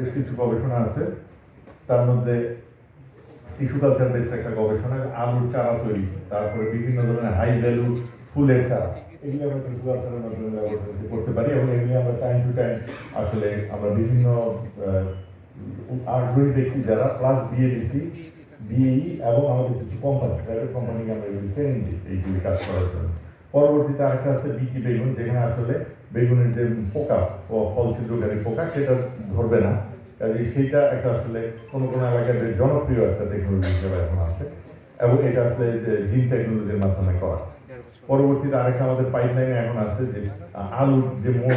বেশ কিছু গবেষণা আছে। তার মধ্যে টিস্যু কালচার বেসড একটা গবেষণা, আলুর চারা তৈরি। তারপরে বিভিন্ন ধরনের হাই ভ্যালু ফুলের চারা। এগুলি আমরা টিস্যু কালচারের মাধ্যমে ব্যবহার করতে- করতে পারি এবং এগুলি আমরা টাইম টু টাইম আসলে আমরা বিভিন্ন আগ্রহী ব্যক্তি যারা প্লাস বিএডিসি বিএই এবং আমাদের কিছু কোম্পানি প্রাইভেট কোম্পানিকে আমরা এগুলি ট্রেনিং দিই, এইগুলি কাজ করার জন্য। পরবর্তীতে আরেকটা আছে বিটি বেগুন, যেখানে আসলে বেগুনের যে পোকা, ফল ছিদ্রকারী পোকা, সেটা ধরবে না। কাজে সেইটা একটা আসলে কোনো কোনো এলাকায় বেশ জনপ্রিয় একটা টেকনোলজি হিসেবে এখন আছে। এবং এটা আসলে যে জিন টেকনোলজির মাধ্যমে করা। পরবর্তীতে আরেকটা আমাদের পাইপলাইনে এখন আছে যে আ- আলুর যে মই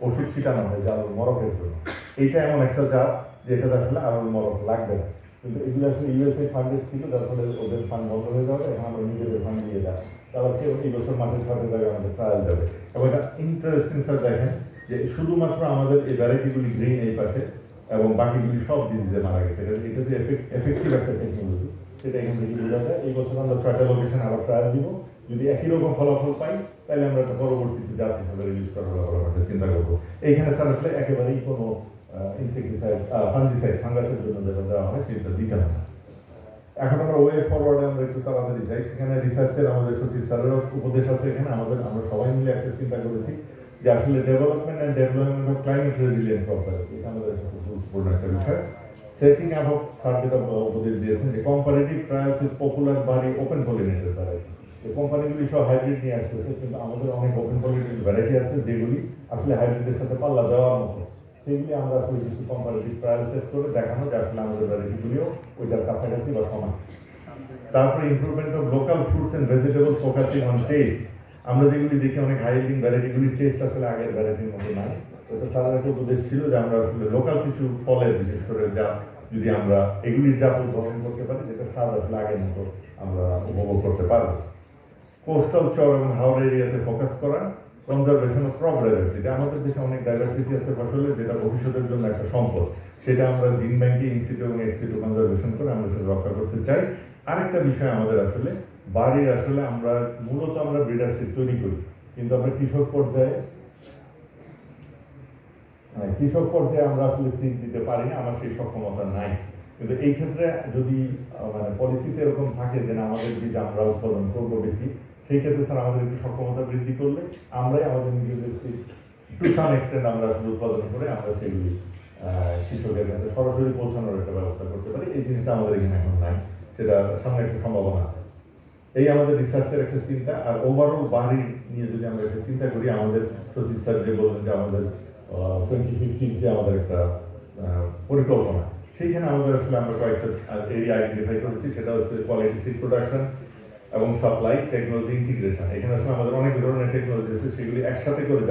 ওষুধ ছিটানো হয় যে আলুর মরকের জন্য। এইটা এমন একটা জাত যেটাতে আসলে আলুর মরক লাগবে না। কিন্তু এগুলো আসলে ইউএসএ ফান্ডেড ছিল যার ফলে ওদের ফান্ড বন্ধ হয়ে যাবে, এখন আমরা নিজেদের ফান্ড দিয়ে দেয় তাহলে হচ্ছে এই বছর মাঠের সাথে জায়গায় আমাদের ট্রায়াল যাবে এবং এটা ইন্টারেস্টিং স্যার দেখেন যে শুধুমাত্র আমাদের এই ভ্যারাইটিগুলি গ্রিন এই পাশে এবং বাকিগুলি সব ডিজিজে মারা গেছে। এটা যে এফেক্টিভ একটা টেকনোলজি সেটা এখান থেকে বোঝা যায়। এই বছর আমরা ছয়টা লোকেশন আবার ট্রায়াল দিব। যদি একই রকম ফলাফল পাই, তাহলে আমরা একটা পরবর্তীতে জাত হিসাবে রিলিজ করার ব্যাপারে আমরা চিন্তা করব। এইখানে স্যার আসলে একেবারেই কোনো ইনসেক্টিসাইড ফাঞ্জিসাইড ফাঙ্গাসের জন্য যেটা দেওয়া হয়, সেটা দিতে হবে না। এখন আমরা ওয়ে ফরওয়ার্ডে আমরা একটু তাড়াতাড়ি যাই। সেখানে রিসার্চের আমাদের সচিব স্যারেরও উপদেশ আছে এখানে। আমাদের, আমরা সবাই মিলে একটা চিন্তা করেছি যে আসলে development and development of climate resilient company এটা আমাদের একটা গুরুত্বপূর্ণ একটা বিষয়। সেটিং আপ অফ স্যার যেটা উপদেশ দিয়েছেন যে কম্পারেটিভ ট্রায়ালস উইথ পপুলার বাড়ি ওপেন পলিনেটেড ভ্যারাইটি এই কোম্পানিগুলি সব হাইব্রিড নিয়ে আসতেছে, কিন্তু আমাদের অনেক ওপেন পলিনেটেড ভ্যারাইটি আছে যেগুলি আসলে হাইব্রিডের সাথে পাল্লা দেওয়ার মতো। সেগুলি আমরা আসলে কিছু কম্পারেটিভ ট্রায়াল সেট করে দেখানো যে আসলে আমাদের ভ্যারাইটিগুলিও ওইটার কাছাকাছি বা সমান। তারপরে improvement of local fruits and vegetable focusing on taste আমরা যেগুলি দেখি, অনেক হাইলিং ভ্যারাইটিগুলির টেস্ট আসলে আগের ভ্যারাইটির মতো নাই। ওটা সারা একটা উপদেশ ছিল যে আমরা আসলে লোকাল কিছু ফলের, বিশেষ করে যা যদি আমরা এগুলির জাত উদ্ভাবন করতে পারি, যেটা স্বাদ আসলে আগের মতো আমরা উপভোগ করতে পারব। কোস্টাল চর এবং হাওড়া এরিয়াতে ফোকাস করা কনজারভেশন অফ ক্রপ ডাইভার্সিটি আমাদের দেশে অনেক ডাইভার্সিটি আছে ফসলের যেটা ভবিষ্যতের জন্য একটা সম্পদ। সেটা আমরা জিন ব্যাংকে ইনসিটু এবং এক্সিটু কনজারভেশন করে আমরা সেটা রক্ষা করতে চাই। আরেকটা বিষয় আমাদের আসলে বাড়ির আসলে আমরা মূলত আমরা ব্রিডারশিপ তৈরি করি। কিন্তু আমরা কৃষক পর্যায়ে হ্যাঁ, কৃষক পর্যায়ে আমরা আসলে সিট দিতে পারি না আমার সেই সক্ষমতা নাই। কিন্তু এই ক্ষেত্রে যদি মানে পলিসিতে এরকম থাকে যে না আমাদের বীজ আমরা উৎপাদন করব বেশি সেই ক্ষেত্রে স্যার, আমাদের একটু সক্ষমতা বৃদ্ধি করলে আমরাই আমাদের নিজেদের সিট টু সাম এক্সটেন্ট আমরা আসলে উৎপাদন করে আমরা সেগুলি কৃষকের কাছে সরাসরি পৌঁছানোর একটা ব্যবস্থা করতে পারি। এই জিনিসটা আমাদের এখানে এখন নাই, সেটা সামনে একটা সম্ভাবনা আছে। এই আমাদের রিসার্চের একটা চিন্তা, আর ওভারঅল বাড়ি নিয়ে যদি আমরা একটা চিন্তা করি, আমাদের সচিব স্যার যে বললেন যে আমাদের টোয়েন্টি ফিফটিন যে আমাদের একটা পরিকল্পনা, সেইখানে আমাদের আসলে আমরা কয়েকটা এরিয়া আইডেন্টিফাই করেছি, সেটা হচ্ছে কোয়ালিটি সিড প্রোডাকশন এবং সাপ্লাই টেকনোলজি ইন্টিগ্রেশন এখানে আসলে আমাদের অনেক ধরনের টেকনোলজি আছে সেগুলি একসাথে করে